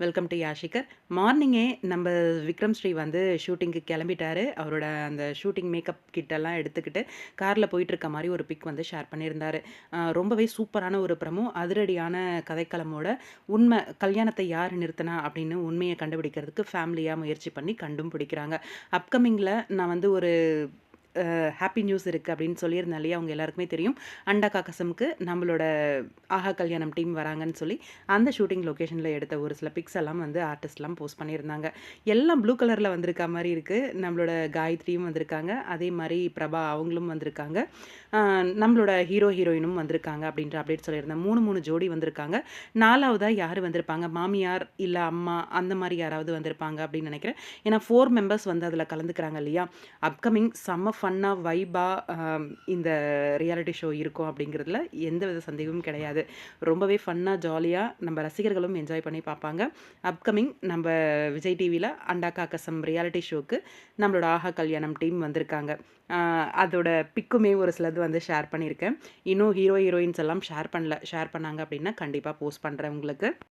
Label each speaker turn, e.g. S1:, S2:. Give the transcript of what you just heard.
S1: Welcome to யாஷிகர் மார்னிங்கே நம்ம விக்ரம் ஸ்ரீ வந்து ஷூட்டிங்க்கு கிளம்பிட்டாரு. அவரோட அந்த ஷூட்டிங் மேக்கப் கிட்டெல்லாம் எடுத்துக்கிட்டு காரில் போயிட்டுருக்க மாதிரி ஒரு பிக் வந்து ஷேர் பண்ணியிருந்தாரு. ரொம்பவே சூப்பரான ஒரு ப்ரமோ அதிரடியான கதைக்களமோட உண்மை கல்யாணத்தை யார் நிறுத்தினா அப்படின்னு உண்மையை கண்டுபிடிக்கிறதுக்கு ஃபேமிலியாக முயற்சி பண்ணி கண்டும் பிடிக்கிறாங்க. அப்கமிங்கில் நான் வந்து ஒரு ஹாப்பி நியூஸ் இருக்குது அப்படின்னு சொல்லியிருந்தேன் இல்லையா அவங்க எல்லாருக்குமே தெரியும். அண்டா காக்கசமுக்கு நம்மளோட ஆஹா கல்யாணம் டீம் வராங்கன்னு சொல்லி அந்த ஷூட்டிங் லொக்கேஷனில் எடுத்த ஒரு சில பிக்ஸ் எல்லாம் வந்து ஆர்டிஸ்ட்லாம் போஸ்ட் பண்ணியிருந்தாங்க. எல்லாம் ப்ளூ கலரில் வந்திருக்க மாதிரி இருக்குது நம்மளோட காயத்ரியும் வந்திருக்காங்க. அதே மாதிரி பிரபா அவங்களும் வந்திருக்காங்க. நம்மளோட ஹீரோ ஹீரோயினும் வந்திருக்காங்க அப்படின்ற அப்டேட் சொல்லியிருந்தேன். மூணு மூணு ஜோடி வந்திருக்காங்க. நாலாவதாக யார் வந்திருப்பாங்க? மாமியார் இல்லை அம்மா அந்த மாதிரி யாராவது வந்திருப்பாங்க அப்படின்னு நினைக்கிறேன். ஏன்னா ஃபோர் மெம்பர்ஸ் வந்து அதில் கலந்துக்கிறாங்க இல்லையா? அப்கமிங் செம்ம ஃபன்னாக வைபாக இந்த ரியாலிட்டி ஷோ இருக்கும் அப்படிங்கிறதுல எந்த வித சந்தேகமும் கிடையாது. ரொம்பவே ஃபன்னாக ஜாலியாக நம்ம ரசிகர்களும் என்ஜாய் பண்ணி பார்ப்பாங்க. அப்கமிங் நம்ம விஜய் டிவியில் அண்டா கசம் ரியாலிட்டி ஷோக்கு நம்மளோட ஆஹா கல்யாணம் டீம் வந்திருக்காங்க. அதோட பிக்குமே ஒரு சிலது வந்து ஷேர் பண்ணியிருக்கேன். இன்னும் ஹீரோ ஹீரோயின்ஸ் எல்லாம் ஷேர் பண்ணல ஷேர் பண்ணாங்க அப்படின்னா கண்டிப்பாக போஸ்ட் பண்ணுறேன் உங்களுக்கு.